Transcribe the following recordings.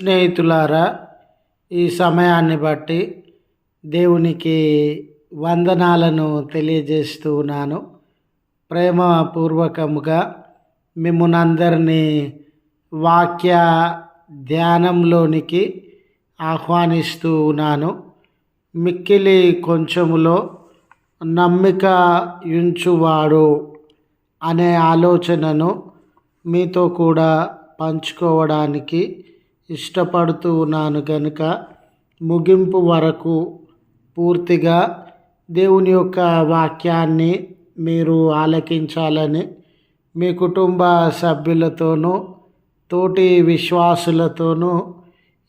స్నేహితులారా ఈ సమయాన్ని బట్టి దేవునికి వందనాలను తెలియజేస్తూ ఉన్నాను. ప్రేమపూర్వకముగా మిమ్మల్ని వాక్య ధ్యానంలోనికి ఆహ్వానిస్తూ ఉన్నాను. మిక్కిలి కొంచెములో నమ్మిక ఉంచువాడు అనే ఆలోచనను మీతో కూడా పంచుకోవడానికి ఇష్టపడుతూ ఉన్నాను కనుక ముగింపు వరకు పూర్తిగా దేవుని యొక్క వాక్యాన్ని మీరు ఆలకించాలని మీ కుటుంబ సభ్యులతోనూ తోటి విశ్వాసులతోనూ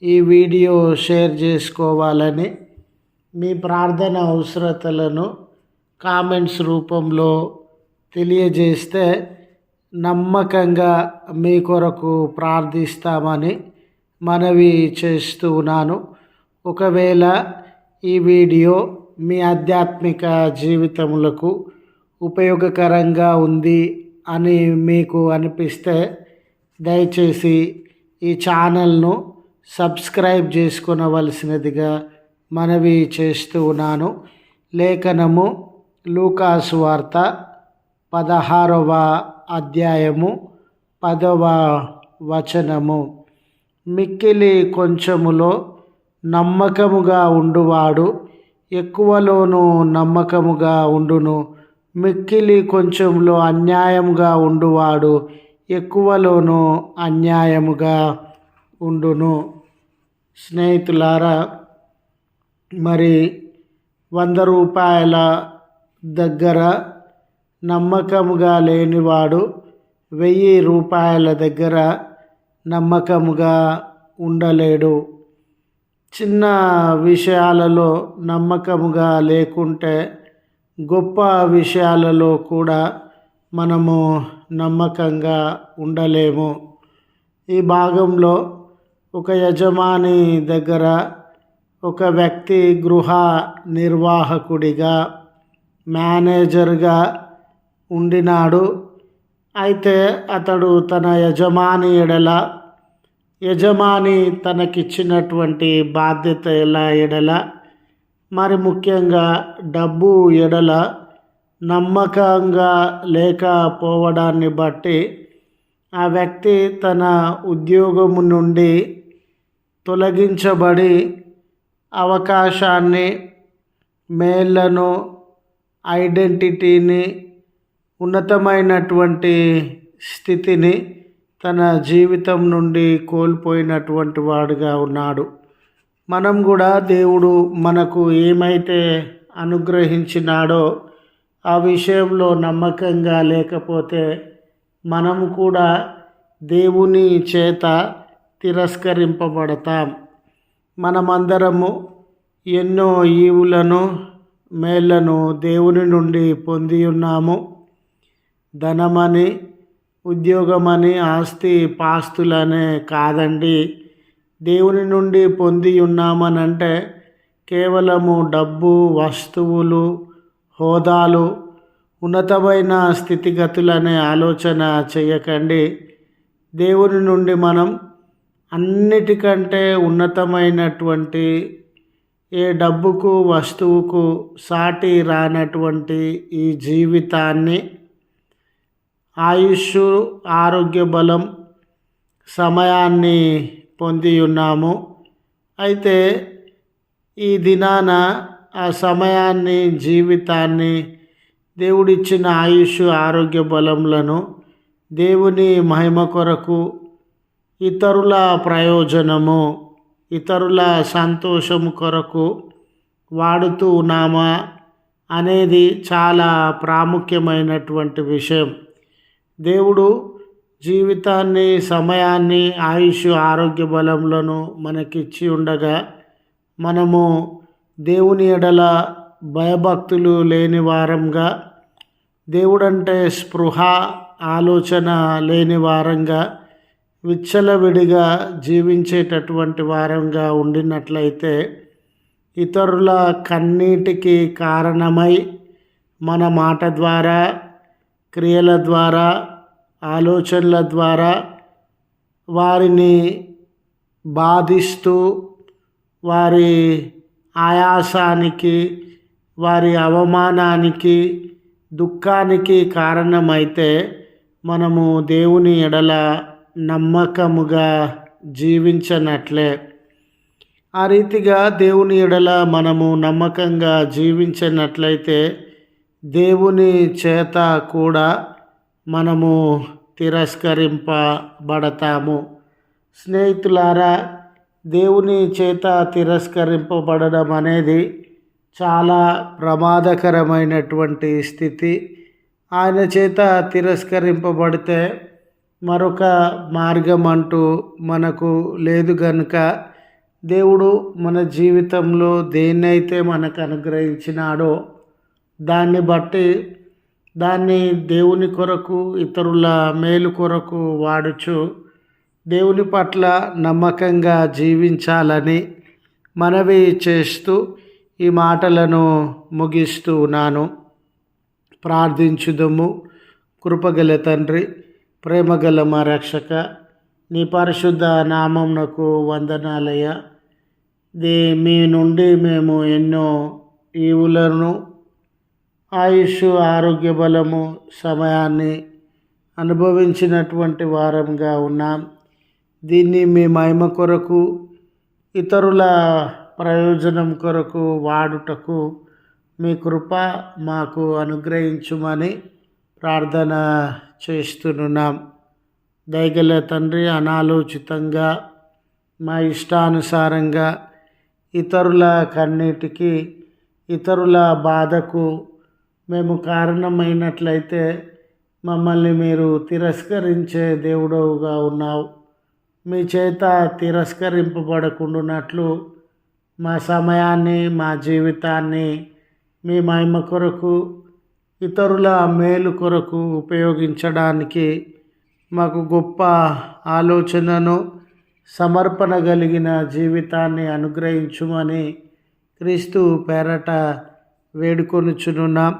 ఈ వీడియో షేర్ చేసుకోవాలని మీ ప్రార్థన అవసరతలను కామెంట్స్ రూపంలో తెలియజేస్తే నమ్మకంగా మీ కొరకు ప్రార్థిస్తామని మనవి చేస్తూ ఉన్నాను. ఒకవేళ ఈ వీడియో మీ ఆధ్యాత్మిక జీవితములకు ఉపయోగకరంగా ఉంది అని మీకు అనిపిస్తే దయచేసి ఈ ఛానల్ను సబ్స్క్రైబ్ చేసుకునవలసినదిగా మనవి చేస్తూ ఉన్నాను. లేఖనము లూకాసు వార్త పదహారవ అధ్యాయము పదవ వచనము. మిక్కిలి కొంచెములో నమ్మకముగా ఉండువాడు ఎక్కువలోనూ నమ్మకముగా ఉండును. మిక్కిలి కొంచెంలో అన్యాయముగా ఉండువాడు ఎక్కువలోనూ అన్యాయముగా ఉండును. స్నేహితులారా మరి వంద రూపాయల దగ్గర నమ్మకముగా లేనివాడు వెయ్యి రూపాయల దగ్గర నమ్మకముగా ఉండలేడు. చిన్న విషయాలలో నమ్మకముగా లేకుంటే గొప్ప విషయాలలో కూడా మనము నమ్మకంగా ఉండలేము. ఈ భాగంలో ఒక యజమాని దగ్గర ఒక వ్యక్తి గృహ నిర్వాహకుడిగా మేనేజర్గా ఉండినాడు. అయితే అతడు తన యజమాని ఎడల యజమాని తనకిచ్చినటువంటి బాధ్యత ఎలా ఎడల? మరి ముఖ్యంగా డబ్బు ఎడల నమ్మకంగా లేకపోవడాన్ని బట్టి ఆ వ్యక్తి తన ఉద్యోగము నుండి తొలగించబడి అవకాశాన్ని మేళ్ళను ఐడెంటిటీని ఉన్నతమైనటువంటి స్థితిని తన జీవితం నుండి కోల్పోయినటువంటి వాడుగా ఉన్నాడు. మనం కూడా దేవుడు మనకు ఏమైతే అనుగ్రహించినాడో ఆ విషయంలో నమ్మకంగా లేకపోతే మనం కూడా దేవుని చేత తిరస్కరింపబడతాం. మనమందరము ఎన్నో ఈవులను మేళ్ళను దేవుని నుండి పొంది ఉన్నాము. ధనమని ఉద్యోగమని ఆస్తి పాస్తులనే కాదండి. దేవుని నుండి పొంది ఉన్నామనంటే కేవలము డబ్బు వస్తువులు హోదాలు ఉన్నతమైన స్థితిగతులనే ఆలోచన చేయకండి. దేవుని నుండి మనం అన్నిటికంటే ఉన్నతమైనటువంటి ఏ డబ్బుకు వస్తువుకు సాటి రానటువంటి ఈ జీవితాన్ని ఆయుష్ ఆరోగ్య బలం సమయాన్ని పొంది ఉన్నాము అయితే ఈ దినాన ఆ సమయాన్ని జీవితాన్ని దేవుడిచ్చిన ఆయుష్ ఆరోగ్య బలములను దేవుని మహిమ కొరకు ఇతరుల ప్రయోజనము ఇతరుల సంతోషము కొరకు వాడుతూ ఉన్నామా అనేది చాలా ప్రాముఖ్యమైనటువంటి విషయం. దేవుడు జీవితాన్ని సమయాన్ని ఆయుష్ ఆరోగ్య బలములను మనకిచ్చి ఉండగా మనము దేవుని ఎడల భయభక్తులు లేని వారంగా దేవుడంటే స్పృహ ఆలోచన లేని వారంగా విచ్చలవిడిగా జీవించేటటువంటి వారంగా ఉండినట్లయితే ఇతరుల కన్నీటికి కారణమై మన మాట ద్వారా క్రియల ద్వారా ఆలోచనల ద్వారా వారిని బాధిస్తూ వారి ఆయాసానికి వారి అవమానానికి దుఃఖానికి కారణమైతే మనము దేవుని ఎడల నమ్మకముగా జీవించనట్లే. ఆ రీతిగా దేవుని ఎడల మనము నమ్మకంగా జీవించినట్లయితే దేవుని చేత కూడా మనము తిరస్కరింపబడతాము. స్నేహితులారా దేవుని చేత తిరస్కరింపబడడం అనేది చాలా ప్రమాదకరమైనటువంటి స్థితి. ఆయన చేత తిరస్కరింపబడితే మరొక మార్గం అంటూ మనకు లేదు కనుక దేవుడు మన జీవితంలో దేన్నైతే మనకు అనుగ్రహించినాడో దాన్ని బట్టి దాన్ని దేవుని కొరకు ఇతరుల మేలు కొరకు వాడుచు దేవుని పట్ల నమ్మకంగా జీవించాలని మనవి చేస్తూ ఈ మాటలను ముగిస్తూ ఉన్నాను. ప్రార్థించుదము. కృపగల తండ్రి ప్రేమగల మా రక్షక నీ పరిశుద్ధ నామంనకు వందనాలయ దే మీ నుండి మేము ఎన్నో ఈవులను ఆయుష్ ఆరోగ్య బలము సమయాన్ని అనుభవించినటువంటి వారంగా ఉన్నాం. దీన్ని మీ మహిమ కొరకు ఇతరుల ప్రయోజనం కొరకు వాడుటకు మీ కృప మాకు అనుగ్రహించుమని ప్రార్థన చేస్తున్నాం. దయగల తండ్రి అనాలోచితంగా మా ఇష్టానుసారంగా ఇతరుల కన్నీటికి ఇతరుల బాధకు మేము కారణమైనట్లయితే మమ్మల్ని మీరు తిరస్కరించే దేవుడవుగా ఉన్నావు. మీ చేత తిరస్కరింపబడకుండానట్లు మా సమయాన్ని మా జీవితాన్ని మీ మహిమ కొరకు ఇతరుల మేలు కొరకు ఉపయోగించడానికి మాకు గొప్ప ఆలోచనను సమర్పణ కలిగిన జీవితాన్ని అనుగ్రహించుమని క్రీస్తు పేరట వేడుకొనుచునున్నాం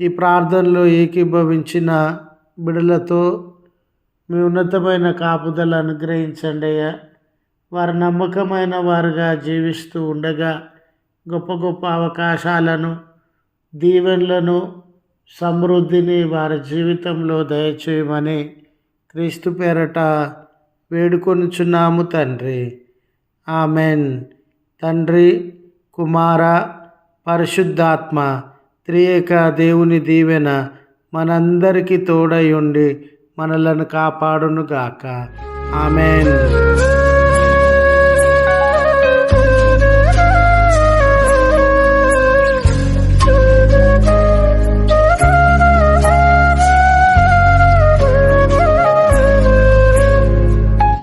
ఈ ప్రార్థనలో ఏకీభవించిన బిడలతో మీ ఉన్నతమైన కాపుదల అనుగ్రహించండి అయ్యా. వారు నమ్మకమైన వారుగా జీవిస్తూ ఉండగా గొప్ప గొప్ప అవకాశాలను దీవెనలను సమృద్ధిని వారి జీవితంలో దయచేయమని క్రీస్తు పేరట వేడుకొనుచున్నాము తండ్రి. ఆమెన్. తండ్రి కుమార పరిశుద్ధాత్మ త్రియేక దేవుని దీవెన మనందరికీ తోడై ఉండి మనలను కాపాడునుగాక. ఆమెన్.